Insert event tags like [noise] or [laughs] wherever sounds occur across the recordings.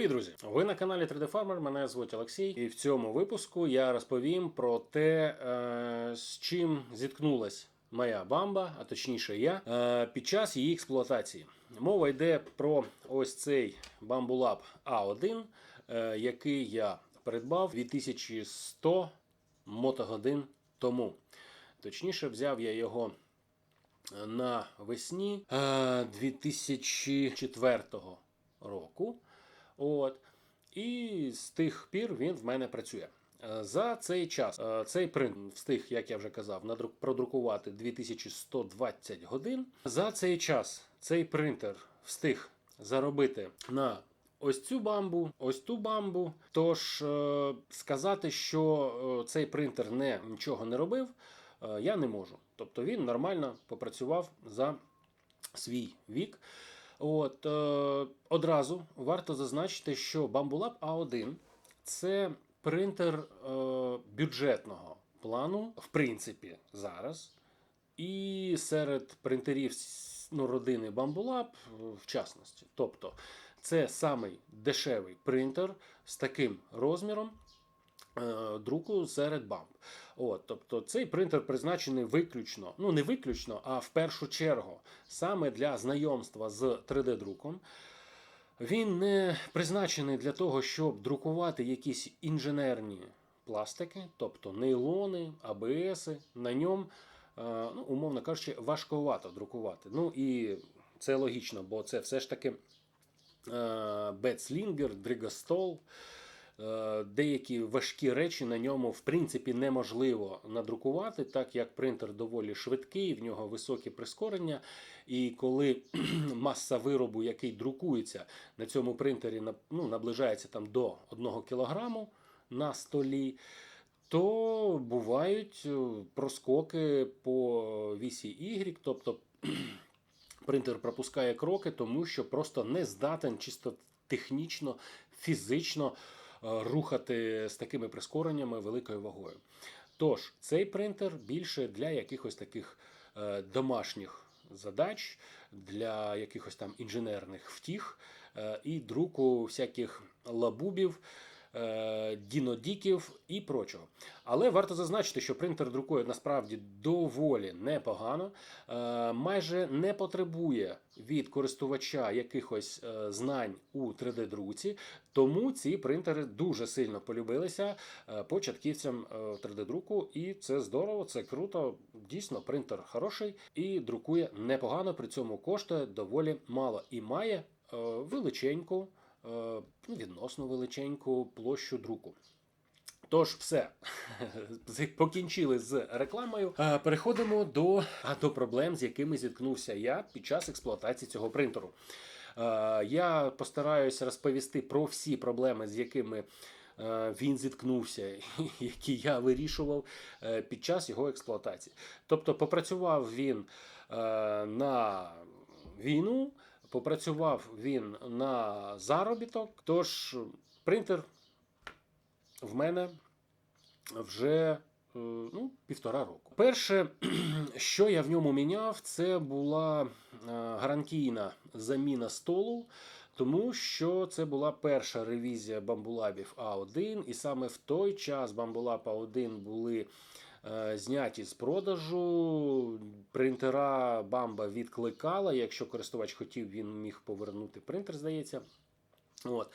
Привіт, друзі! Ви на каналі 3D Farmer, мене звуть Олексій, і в цьому випуску я розповім про те, е, з чим зіткнулась моя бамба, а точніше я, е, під час її експлуатації. Мова йде про ось цей Lab A1, е, який я придбав 2100 мотогодин тому. Точніше, взяв я його на весні е, 2004 року. От. І з тих пір він в мене працює. Е, За цей час е, цей принт встиг, як я вже казав, надрук- продрукувати 2120 годин. За цей час цей принтер встиг заробити на ось цю бамбу, ось ту бамбу. Тож е, сказати, що цей принтер не нічого не робив, я не можу. Тобто він нормально попрацював за свій вік. От, е, одразу варто зазначити, що Bambulab A1 це принтер е, бюджетного плану, в принципі, зараз. І серед принтерів ну, родини Bambulab, е, в частності. Тобто, це самий дешевий принтер з таким розміром друку серед бамб. От, тобто цей принтер призначений виключно, ну не виключно, а в першу чергу саме для знайомства з 3D-друком. Він не призначений для того, щоб друкувати якісь інженерні пластики, тобто нейлони, АБСи. На ньому, е, ну, умовно кажучи, важковато друкувати. Ну і це логічно, бо це все ж таки Бетслінгер, Дригостол. Е, Деякі важкі речі на ньому в принципі неможливо надрукувати, так як принтер доволі швидкий, в нього високі прискорення. І коли [clears throat] маса виробу, який друкується на цьому принтері, ну, наближається там до 1 кг на столі, то бувають е, проскоки по вісі Y, тобто [clears throat] принтер пропускає кроки, тому що просто не здатен чисто технічно, фізично рухати з такими прискореннями великою вагою. Тож, цей принтер більше для якихось таких е, домашніх задач, для якихось там інженерних втіх е, і друку всяких лабубів. Е, Дінодіків і прочого. Але варто зазначити, що принтер друкує насправді доволі непогано, е, майже не потребує від користувача якихось е, знань у 3D-друці, тому ці принтери дуже сильно полюбилися початківцям е, 3D-друку, і це здорово, це круто. Дійсно, принтер хороший і друкує непогано, при цьому коштує доволі мало і має величеньку, відносно величеньку площу друку. Тож, все [laughs] покінчили з рекламою. Е, Переходимо до, до проблем, з якими зіткнувся я під час експлуатації цього принтеру. Е, Я постараюся розповісти про всі проблеми, з якими е, він зіткнувся, [laughs] які я вирішував е, під час його експлуатації. Тобто, попрацював він е, на війну, попрацював він на заробіток. Тож принтер в мене вже е, ну, півтора року. Перше, [clears throat] що я в ньому міняв, це була е, гарантійна заміна столу, тому що це була перша ревізія бамбулабів А1, і саме в той час бамбулаб А1 були. Е, Зняті з продажу принтера бамба відкликала. Якщо користувач хотів, він міг повернути принтер, здається. От.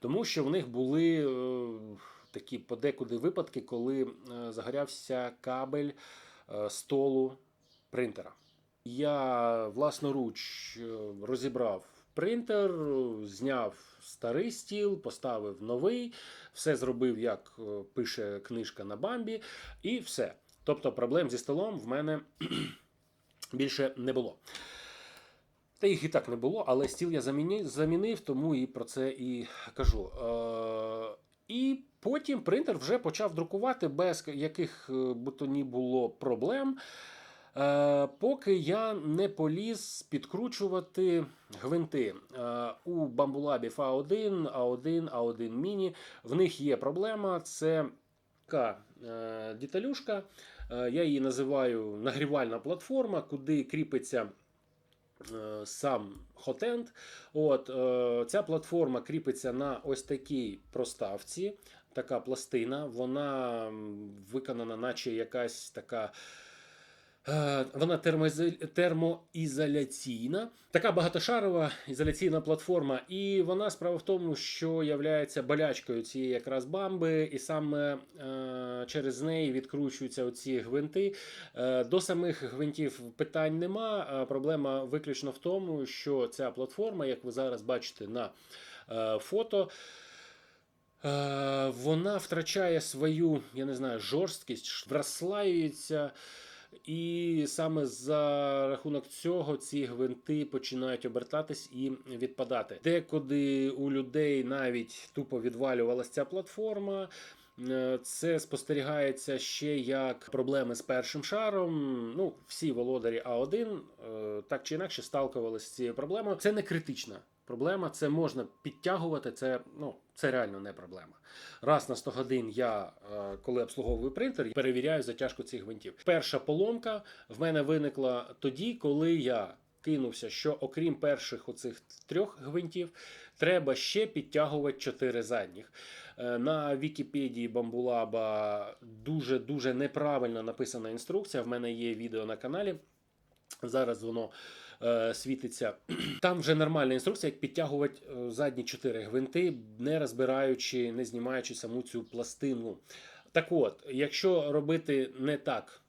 Тому що в них були е, такі подекуди випадки, коли е, загорявся кабель столу принтера. Я власноруч розібрав принтер, зняв старий стіл, поставив новий, все зробив, як е, пише книжка на бамбі, і все. Тобто проблем зі столом в мене [clears throat] більше не було. Та їх і так не було, але стіл я замінив, тому і про це і кажу. Е, і потім принтер вже почав друкувати без яких е, би то ні було проблем. Е, поки я не поліз підкручувати гвинти. Е, у Bambulab A1, A1, A1 Mini в них є проблема. Це така е, деталюшка. Е, я її називаю нагрівальна платформа, куди кріпиться сам хотенд. От, ця платформа кріпиться на ось такій проставці. Така пластина, вона виконана, наче якась така. Е, Вона термоізоляційна, така багатошарова ізоляційна платформа, і вона справа в тому, що являється болячкою цієї якраз бамби, і саме е, через неї відкручуються оці гвинти. Е, До самих гвинтів питань нема. Проблема виключно в тому, що ця платформа, як ви зараз бачите на фото, вона втрачає свою, я не знаю, жорсткість, розслаюється. І саме за рахунок цього ці гвинти починають обертатись і відпадати. Декуди у людей навіть тупо відвалювалася ця платформа. Е, Це спостерігається ще як проблеми з першим шаром. Ну, всі володарі А1 е, так чи інакше сталкувалися з цією проблемою. Це не критична проблема, це можна підтягувати. Це ну це реально не проблема. Раз на 100 годин я, е, коли обслуговую принтер, перевіряю затяжку цих гвинтів. Перша поломка в мене виникла тоді, коли я кинувся, що окрім перших оцих трьох гвинтів, треба ще підтягувати чотири задніх. Е, На Вікіпедії Бамбулаба дуже дуже неправильно написана інструкція. В мене є відео на каналі. Зараз воно світиться. [clears throat] Там вже нормальна інструкція, як підтягувати е, задні чотири гвинти, не розбираючи, не знімаючи саму цю пластину. Так от, якщо робити не так,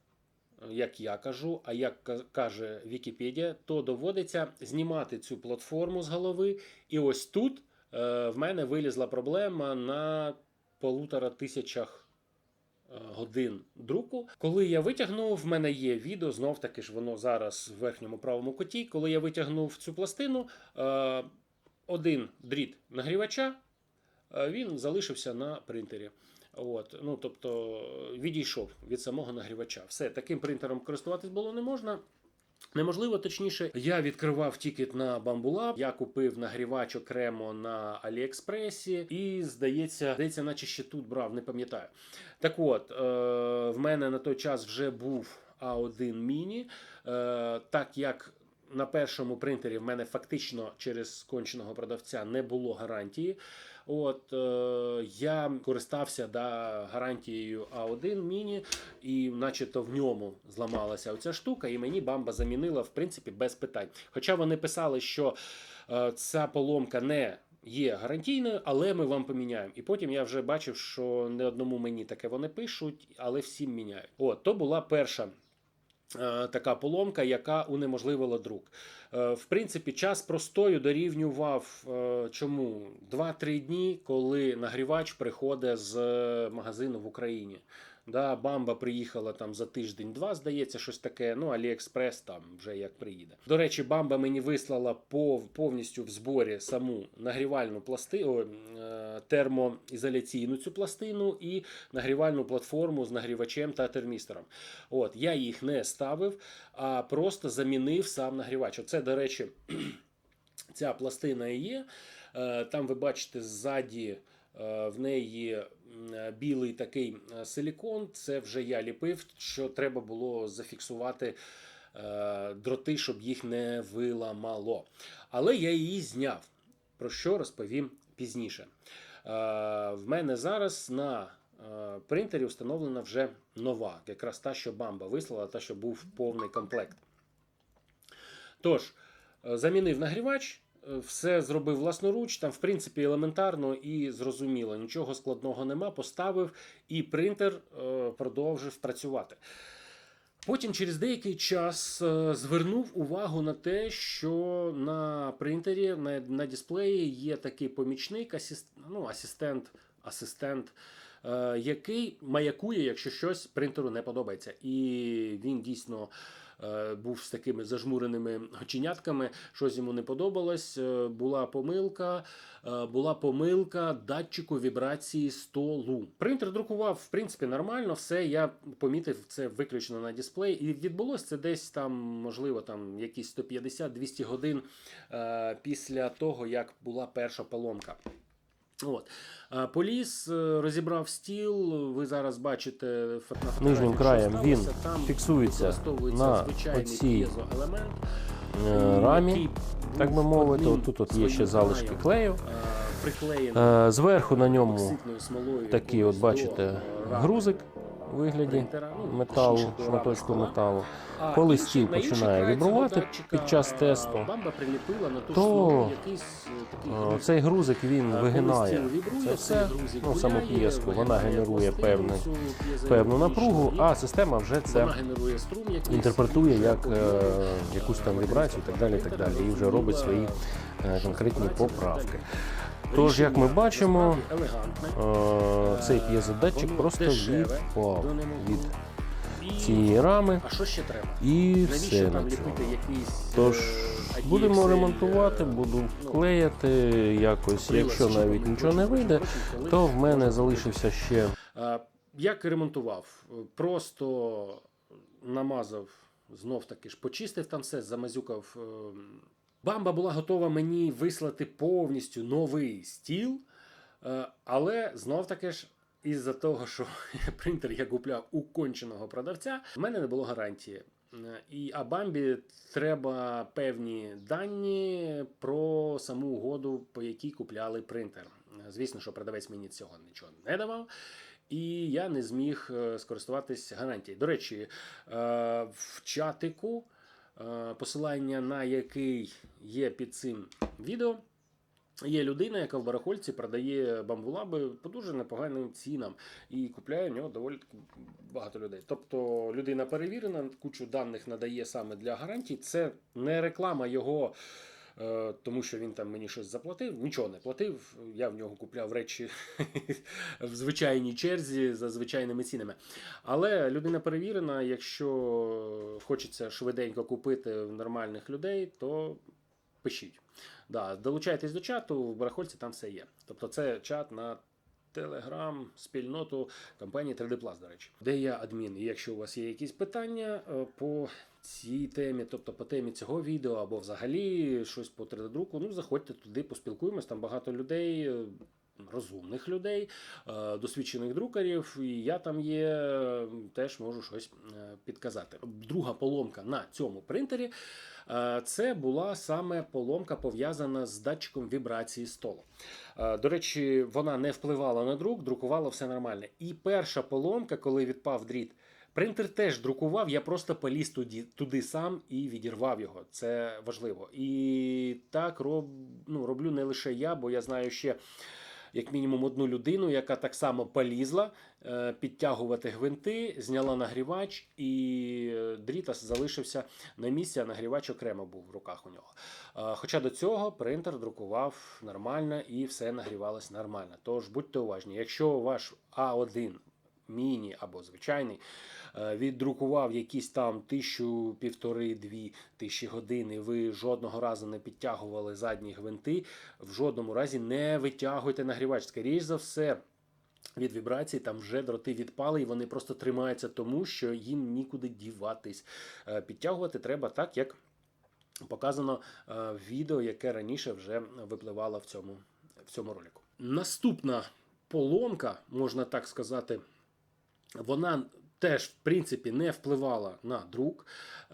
як я кажу, а як каже Вікіпедія, то доводиться знімати цю платформу з голови. І ось тут е, в мене вилізла проблема на полутора тисячах е, годин друку. Коли я витягнув, в мене є відео, знов таки ж воно зараз в верхньому правому куті. Коли я витягнув цю пластину, е, один дріт нагрівача, е, він залишився на принтері. От, ну тобто відійшов від самого нагрівача. Все, таким принтером користуватись було не можна. Неможливо, точніше, я відкривав тікет на Бамбула, я купив нагрівач окремо на Аліекспресі, і здається, здається, наче ще тут брав, не пам'ятаю. Так от, е, в мене на той час вже був А1 міні, е, так як. На першому принтері в мене фактично через сконченого продавця не було гарантії. От е, я користався да, гарантією А1 міні, і начебто в ньому зламалася оця штука, і мені бамба замінила в принципі без питань. Хоча вони писали, що е, ця поломка не є гарантійною, але ми вам поміняємо. І потім я вже бачив, що не одному мені таке вони пишуть, але всім міняють. От то була перша. Е, Така поломка, яка унеможливила друк. Е, В принципі, час простою дорівнював е, чому 2-3 дні, коли нагрівач приходить з магазину в Україні. Да, Бамба приїхала там за тиждень-два, здається, щось таке. Ну, Аліекспрес там вже як приїде. До речі, Бамба мені вислала пов, повністю в зборі саму нагрівальну пластину, термоізоляційну цю пластину і нагрівальну платформу з нагрівачем та термістором. От, я їх не ставив, а просто замінив сам нагрівач. Оце, до речі, [clears throat] ця пластина є. Е, Там ви бачите ззаді. е, В неї білий такий е, силікон. Це вже я ліпив, що треба було зафіксувати е, дроти, щоб їх не виламало. Але я її зняв, про що розповім пізніше. Е, В мене зараз на е, принтері встановлена вже нова, якраз та, що бамба вислала, та, що був повний комплект. Тож, е, замінив нагрівач, е, все зробив власноруч, там, в принципі, елементарно і зрозуміло. Нічого складного нема, поставив, і принтер е, продовжив працювати. Потім через деякий час е, звернув увагу на те, що на принтері, на, на дисплеї є такий помічник, асист, ну, асистент, асистент, е, який маякує, якщо щось принтеру не подобається. І він дійсно е, був з такими зажмуреними оченятками, щось йому не подобалось. е, Була помилка, е, була помилка датчику вібрації столу. Принтер друкував в принципі нормально, все. Я помітив це виключно на дисплеї. І відбулося це десь там, можливо, там якісь 150-200 годин е, після того, як була перша поломка. От. Поліс е, розібрав стіл. Ви зараз бачите на Нижнім краєм він. Там фіксується на оцій рамі, так би мовити. От тут от є ще залишки клею. е, Е, Зверху на ньому такий, от бачите, грузик у вигляді ну, металу, шматочку металу. Коли стіл починає вібрувати під час тесту, то, е, Е. Цей грузик він вигинає це все, ну, саму п'єску, вона генерує п'єзоелектронічну, певну напругу, а система вже це інтерпретує як е, якусь там вібрацію і так далі, і так далі, і вже робить свої е, конкретні поправки. Тож, як ми бачимо. Е, Цей п'єзодатчик просто відпав від цієї рами А що ще треба? і все на цьому. Тож е, будемо ремонтувати, е, буду ну, клеяти якось. Якщо навіть нічого не вийде, то в мене залишився ще Як ремонтував? Просто намазав, знов таки ж почистив там все, замазюкав. Бамба була готова мені вислати повністю новий стіл, е, але знов таки ж. Із-за того, що [laughs] принтер я купляв у конченого продавця, в мене не було гарантії. Е, І а бамбі треба певні дані про саму угоду, по якій купляли принтер. Е, Звісно, що продавець мені цього нічого не давав. І я не зміг скористуватись гарантією. До речі, в чатику, посилання на який є під цим відео, є людина, яка в барахольці продає бамбулаби по дуже непоганим цінам і купляє в нього доволі багато людей. Тобто людина перевірена, кучу даних надає саме для гарантій. Це не реклама його. Е, Тому що він там мені щось заплатив, нічого не платив. Я в нього купляв речі [laughs] в звичайній черзі за звичайними цінами. Але людина перевірена, якщо хочеться швиденько купити в нормальних людей, то пишіть. Да, долучайтесь до чату, в барахольці там все є. Тобто це чат на Телеграм, спільноту компанії 3D Plus, до речі, де я адмін. І якщо у вас є якісь питання е, по цій темі, тобто по темі цього відео, або взагалі щось по 3D-друку, ну заходьте туди, поспілкуємось. Там багато людей. е, Розумних людей, е, досвідчених друкарів, і я там є, теж можу щось е, підказати. Друга поломка на цьому принтері це була саме поломка пов'язана з датчиком вібрації столу. До речі, вона не впливала на друк, друкувала все нормально. І перша поломка, коли відпав дріт, принтер теж друкував, я просто поліз туди, туди сам і відірвав його. Це важливо. І так роб, ну, роблю не лише я, бо я знаю ще. Як мінімум одну людину, яка так само полізла е, підтягувати гвинти, зняла нагрівач, і е, дрітас залишився на місці, а нагрівач окремо був в руках у нього. Е, Хоча до цього принтер друкував нормально і все нагрівалось нормально. Тож будьте уважні, якщо ваш А1 міні або звичайний е, віддрукував якісь там тисячу, півтори, дві тисячі годин, і ви жодного разу не підтягували задні гвинти, в жодному разі не витягуйте нагрівач. Скоріше за все. Від вібрацій там вже дроти відпали, і вони просто тримаються тому, що їм нікуди діватись. Е, Підтягувати треба так, як показано е, в відео, яке раніше вже випливало в цьому, в цьому ролику. Наступна поломка, можна так сказати, вона теж, в принципі, не впливала на друк.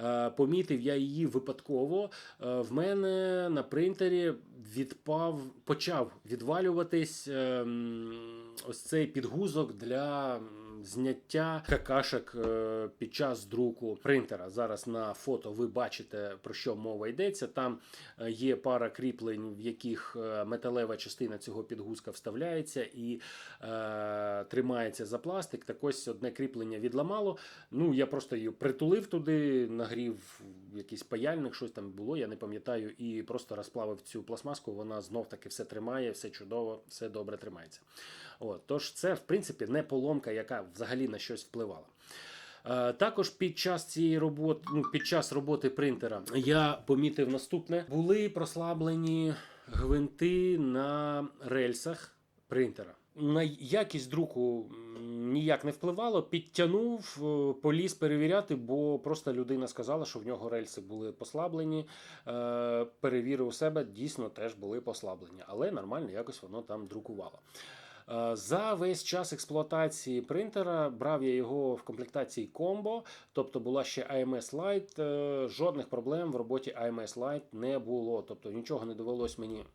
Е, Помітив я її випадково. Е, В мене на принтері відпав, почав відвалюватись ем, ось цей підгузок для зняття какашок е, під час друку принтера. Зараз на фото ви бачите про що мова йдеться. Там е, є пара кріплень, в яких е, металева частина цього підгузка вставляється і е, тримається за пластик. Так ось одне кріплення відламало. Ну я просто її притулив туди, нагрів якийсь паяльник, щось там було, я не пам'ятаю, і просто розплавив цю пластмаску. Вона знов таки все тримає, все чудово, все добре тримається. От, тож це, в принципі, не поломка, яка взагалі на щось впливала. Е, Також під час цієї роботи, ну, під час роботи принтера, я помітив наступне: були прослаблені гвинти на рельсах принтера. На якість друку ніяк не впливало. Підтягнув, е, поліз перевіряти, бо просто людина сказала, що в нього рельси були послаблені. Е, Перевірив у себе, дійсно теж були послаблені, але нормально якось воно там друкувало. Е, За весь час експлуатації принтера брав я його в комплектації комбо, тобто була ще AMS Lite. Жодних проблем в роботі AMS Lite не було. Тобто нічого не довелось мені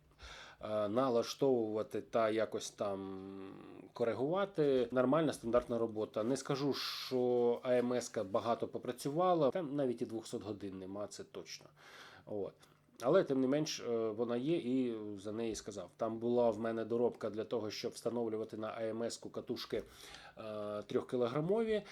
налаштовувати та якось там коригувати. Нормальна стандартна робота. Не скажу, що AMS багато попрацювала, там навіть і 200 годин нема, це точно. От. Але тим не менш е, вона є, і за неї сказав. Там була в мене доробка для того, щоб встановлювати на АМС-ку катушки 3-кілограмові.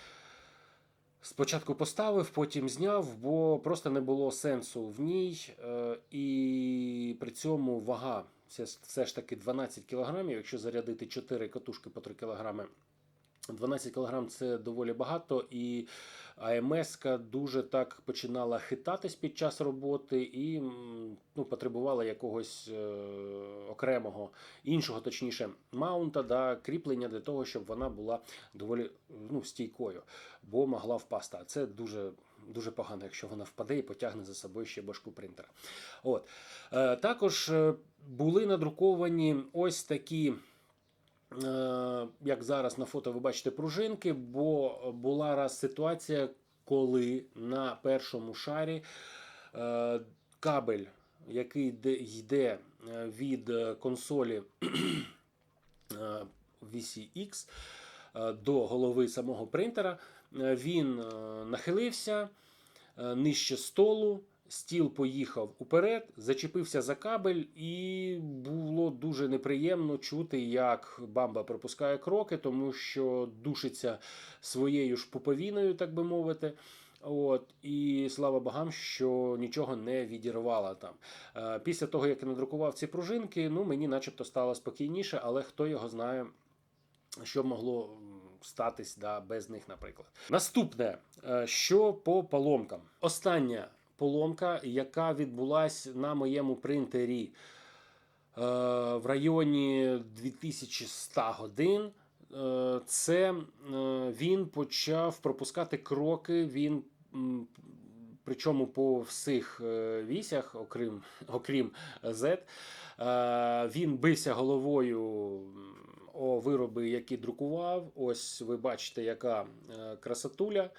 Спочатку поставив, потім зняв, бо просто не було сенсу в ній. е, І при цьому вага це все ж таки 12 кілограмів. Якщо зарядити 4 катушки по 3 кілограми, 12 кг це доволі багато, і АМС дуже так починала хитатись під час роботи і ну, потребувала якогось е, окремого іншого, точніше, маунта да, кріплення для того, щоб вона була доволі ну, стійкою, бо могла впасти. А це дуже. Дуже погано, якщо вона впаде і потягне за собою ще башку принтера. От. Е, також е, були надруковані ось такі Е, як зараз на фото ви бачите пружинки, бо була раз ситуація, коли на першому шарі кабель, який йде- від консолі VCX до голови самого принтера, він е, нахилився е, нижче столу. Стіл поїхав уперед, зачепився за кабель, і було дуже неприємно чути, як бамба пропускає кроки, тому що душиться своєю ж пуповіною, так би мовити. От, і слава богам, що нічого не відірвала там. Е, Після того, як я надрукував ці пружинки, ну мені начебто стало спокійніше, але хто його знає, що могло статись да, без них, наприклад. Наступне, е, що по поломкам. Остання поломка, яка відбулась на моєму принтері е, в районі 2100 годин. Е, Це він почав пропускати кроки. Він причому по всіх вісях, окрім, [laughs] окрім Z, він бився головою о вироби, які друкував. Ось ви бачите, яка е, красотуля.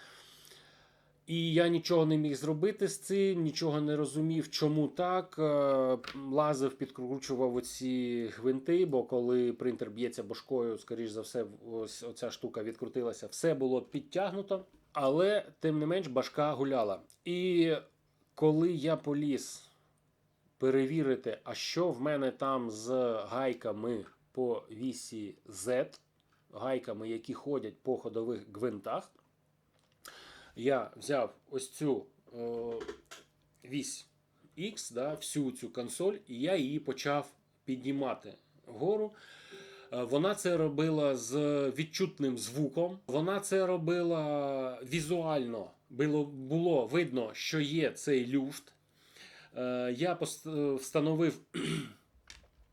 І я нічого не міг зробити з цим, нічого не розумів, чому так. Е, Лазив, підкручував оці гвинти, бо коли принтер б'ється башкою, скоріш за все, ось оця штука відкрутилася. Все було підтягнуто, але тим не менш башка гуляла. І коли я поліз перевірити, а що в мене там з гайками по вісі Z, гайками, які ходять по ходових гвинтах я взяв ось цю о, вісь X, да, всю цю консоль, і я її почав піднімати вгору. Е, Вона це робила з відчутним звуком. Вона це робила візуально. Було, було видно, що є цей люфт. Е, Я е, встановив.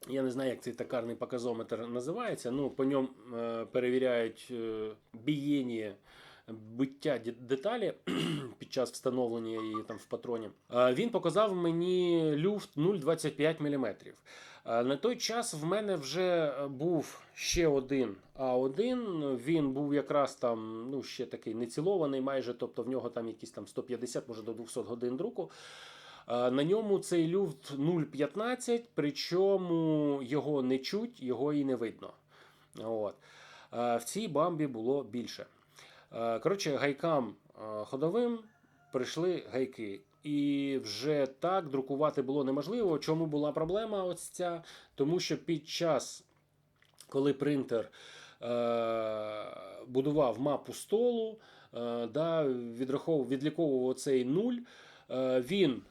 Я не знаю, як цей токарний показометр називається. Ну, по ньому е, перевіряють е, бієння биття деталі [clears throat] під час встановлення її там в патроні. Е, Він показав мені люфт 0,25 мм. На той час в мене вже був ще один А1. Він був якраз там ну, ще такий нецілований, майже, тобто в нього там якісь там 150, може до 200 годин друку. Е, На ньому цей люфт 0,15, причому його не чуть, його і не видно. От. Е, В цій бамбі було більше. Е, Коротше, гайкам ходовим прийшли гайки. І вже так друкувати було неможливо. Чому була проблема ось ця? Тому що під час, коли принтер е, будував мапу столу, е, да, відраховував, відліковував цей нуль, е, він,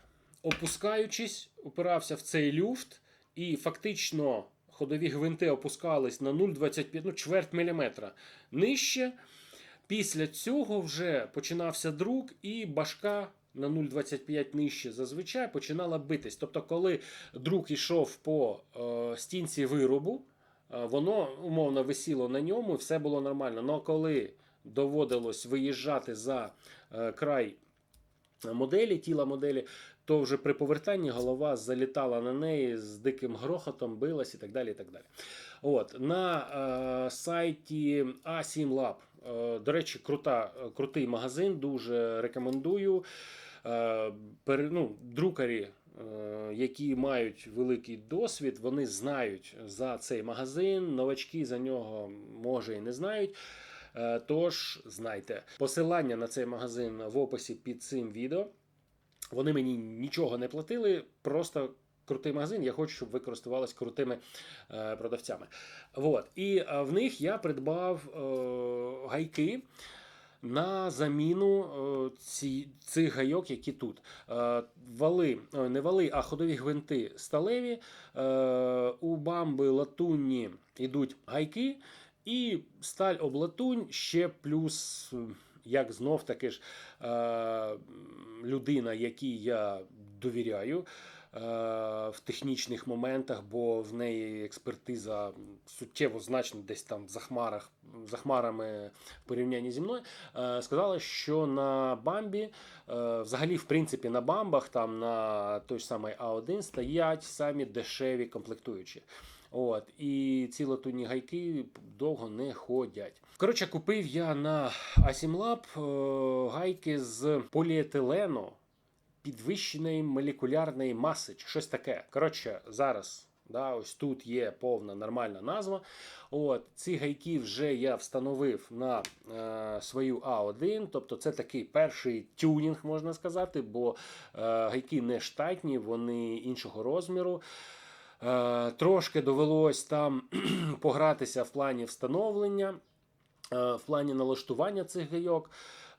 опускаючись, упирався в цей люфт, і фактично ходові гвинти опускались на 0,25, ну, чверть міліметра нижче. Після цього вже починався друк, і башка на 0,25 нижче зазвичай починала битись. Тобто, коли друк йшов по е, стінці виробу, е, воно умовно висіло на ньому, і все було нормально. Але коли доводилось виїжджати за е, край моделі, тіла моделі, то вже при повертанні голова залітала на неї з диким грохотом, билась і так далі. І так далі. От, на е, сайті A7 Lab, е, до речі, крута, крутий магазин, дуже рекомендую. Е, пере- ну, друкарі, е, які мають великий досвід, вони знають за цей магазин. Новачки за нього може і не знають. Е, Тож знайте, посилання на цей магазин в описі під цим відео. Вони мені нічого не платили, просто крутий магазин. Я хочу, щоб ви користувалися крутими е, продавцями. Вот. І е, в них я придбав е, гайки на заміну е, ці, цих гайок, які тут. Е, вали, не вали, а ходові гвинти сталеві. Е, у бамби латунні йдуть гайки, і сталь об латунь ще плюс. Як знов таки ж е, людина, якій я довіряю е, в технічних моментах, бо в неї експертиза суттєво значно десь там за хмарах, за в порівнянні зі мною, е, сказала, що на бамбі, взагалі, в принципі, на бамбах, там на той самий А1 стоять самі дешеві комплектуючі. От, і ці латунні гайки довго не ходять. Коротше, купив я на Asimlab е, гайки з поліетилену підвищеної молекулярної маси, чи щось таке. Коротше, зараз. Да, ось тут є повна нормальна назва. От ці гайки вже я встановив на е, свою А1, тобто це такий перший тюнінг, можна сказати, бо е, гайки не штатні, вони іншого розміру. Е, трошки довелось там [clears throat] погратися в плані встановлення, е, в плані налаштування цих гайок.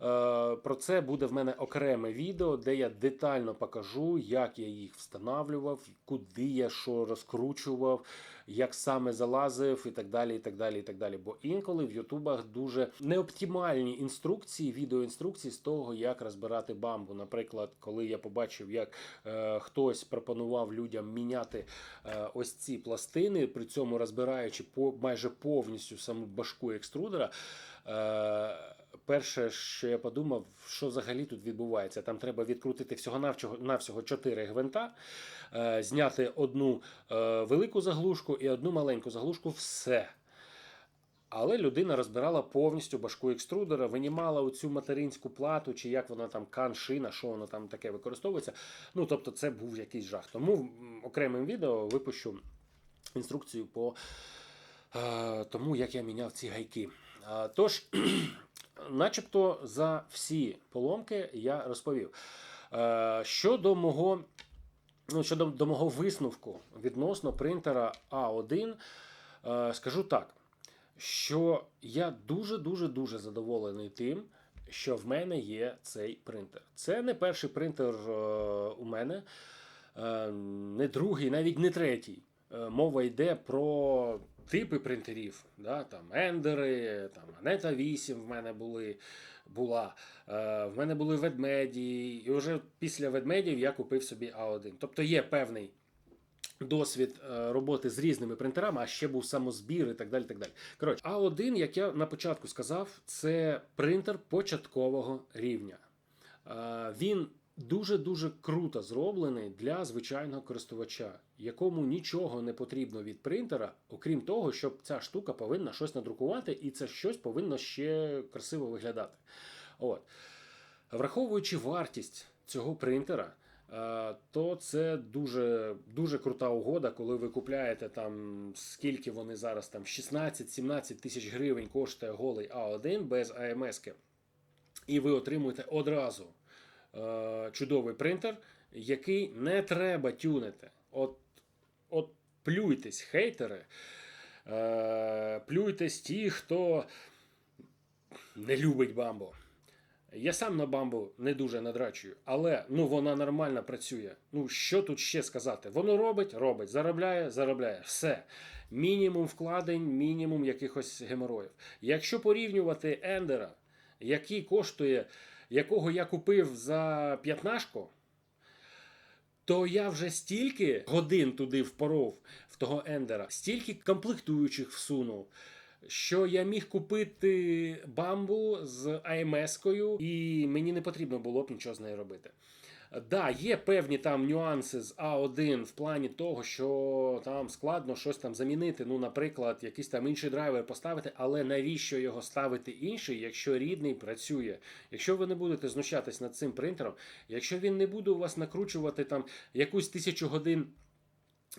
Е, Про це буде в мене окреме відео, де я детально покажу, як я їх встановлював, куди я що розкручував, як саме залазив і так далі. і так далі, і так далі. Бо інколи в Ютубах дуже неоптимальні інструкції, відеоінструкції з того, як розбирати бамбу. Наприклад, коли я побачив, як е, хтось пропонував людям міняти е, ось ці пластини, при цьому розбираючи по майже повністю саму башку екструдера. Е, Перше, що я подумав, що взагалі тут відбувається. Там треба відкрутити всього навсього навсього 4 гвинта, е, зняти одну е, велику заглушку і одну маленьку заглушку. Все. Але людина розбирала повністю башку екструдера, винімала оцю материнську плату, чи як вона там каншина, що воно там таке використовується. Ну тобто, це був якийсь жах. Тому окремим відео випущу інструкцію по е, тому, як я міняв ці гайки. Тож, начебто за всі поломки я розповів. Е, Щодо мого, ну, щодо до мого висновку відносно принтера А1, е, скажу так, що я дуже-дуже дуже задоволений тим, що в мене є цей принтер. Це не перший принтер е, у мене, не другий, навіть не третій. Мова йде про типи принтерів. Да? Там ендери, там Анета 8 в мене були, була. Е, В мене були ведмеді, і вже після ведмедів я купив собі А1. Тобто є певний досвід е, роботи з різними принтерами, а ще був самозбір і так далі. Так далі. Коротше, А1, як я на початку сказав, це принтер початкового рівня. Е, Він дуже-дуже круто зроблений для звичайного користувача, якому нічого не потрібно від принтера, окрім того, щоб ця штука повинна щось надрукувати, і це щось повинно ще красиво виглядати. От. Враховуючи вартість цього принтера, е, то це дуже, дуже крута угода, коли ви купляєте там скільки вони зараз там 16-17 тисяч гривень коштує голий А1 без АМС. І ви отримуєте одразу чудовий принтер, який не треба тюнити. От, от плюйтесь, хейтери, е, плюйтесь ті, хто не любить бамбо. Я сам на бамбу не дуже надрачую, але ну вона нормально працює. Ну що тут ще сказати? Воно робить, робить, заробляє, заробляє. Все. Мінімум вкладень, мінімум якихось геморроїв. Якщо порівнювати ендера, який коштує, якого я купив за п'ятнашку, то я вже стільки годин туди впоров в того ендера, стільки комплектуючих всунув, що я міг купити бамбу з АМС-кою, і мені не потрібно було б нічого з нею робити. Да, є певні там нюанси з А1 в плані того, що там складно щось там замінити. Ну, наприклад, якийсь там інший драйвер поставити, але навіщо його ставити інший, якщо рідний працює? Якщо ви не будете знущатись над цим принтером, якщо він не буде у вас накручувати там якусь тисячу годин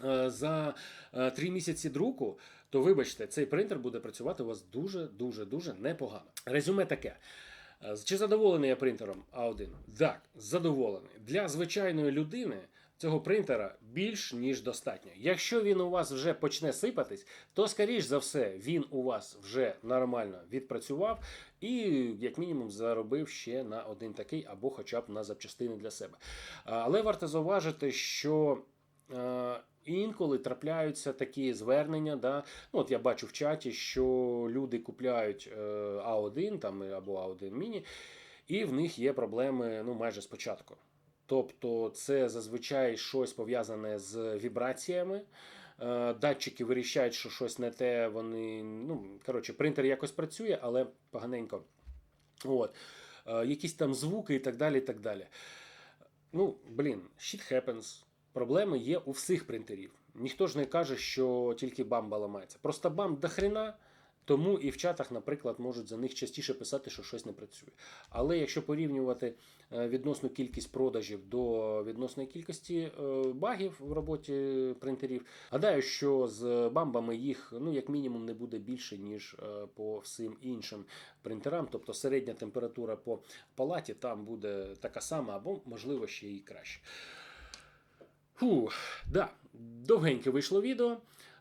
е, за е, три місяці друку, то вибачте, цей принтер буде працювати у вас дуже, дуже, дуже непогано. Резюме таке. Е, Чи задоволений я принтером А1? Так, задоволений. Для звичайної людини цього принтера більш ніж достатньо. Якщо він у вас вже почне сипатись, то скоріш за все він у вас вже нормально відпрацював і, як мінімум, заробив ще на один такий або хоча б на запчастини для себе. Але варто зауважити, що. Е, Інколи трапляються такі звернення. Да? Ну, от я бачу в чаті, що люди купляють е, А1 там, або А1 міні, і в них є проблеми ну, майже спочатку. Тобто, це зазвичай щось пов'язане з вібраціями. Е, Датчики вирішають, що щось не те, вони. Ну, коротше, принтер якось працює, але поганенько. От. Е, Якісь там звуки і так далі. і так далі. Ну, блін, shit happens. Проблеми є у всіх принтерів. Ніхто ж не каже, що тільки бамба ламається. Просто бамб до хрена, тому і в чатах, наприклад, можуть за них частіше писати, що щось не працює. Але якщо порівнювати е, відносну кількість продажів до відносної кількості е, багів в роботі принтерів, гадаю, що з бамбами їх ну як мінімум не буде більше ніж е, по всім іншим принтерам. Тобто середня температура по палаті там буде така сама, або можливо ще і краще. Фу, да, довгеньке вийшло відео.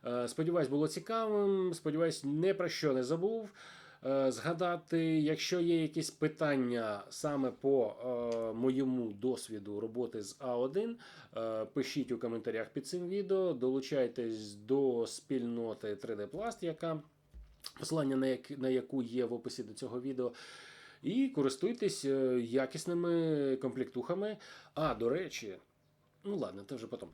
Е, Сподіваюсь, було цікавим. Сподіваюсь, не про що не забув. Е, Згадати, якщо є якісь питання саме по е, моєму досвіду роботи з А1, е, пишіть у коментарях під цим відео, долучайтесь до спільноти 3D Plast, яка посилання на, як, на яку є в описі до цього відео. І користуйтесь е, якісними комплектухами. А, до речі, ну ладно, це вже потім.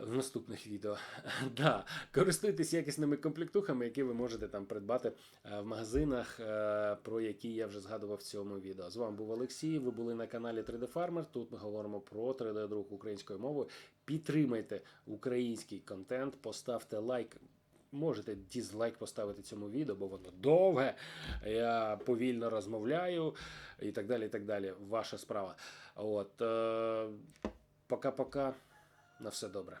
В наступних відео. [laughs] да, користуйтесь якісними комплектухами, які ви можете там придбати е, в магазинах, е, про які я вже згадував в цьому відео. З вами був Олексій. Ви були на каналі 3D Farmer. Тут ми говоримо про 3D-друк українською мовою. Підтримайте український контент, поставте лайк. Можете дізлайк поставити цьому відео, бо воно довге. Я повільно розмовляю і так далі. і так далі. Ваша справа. От, е, пока-пока. На все добре.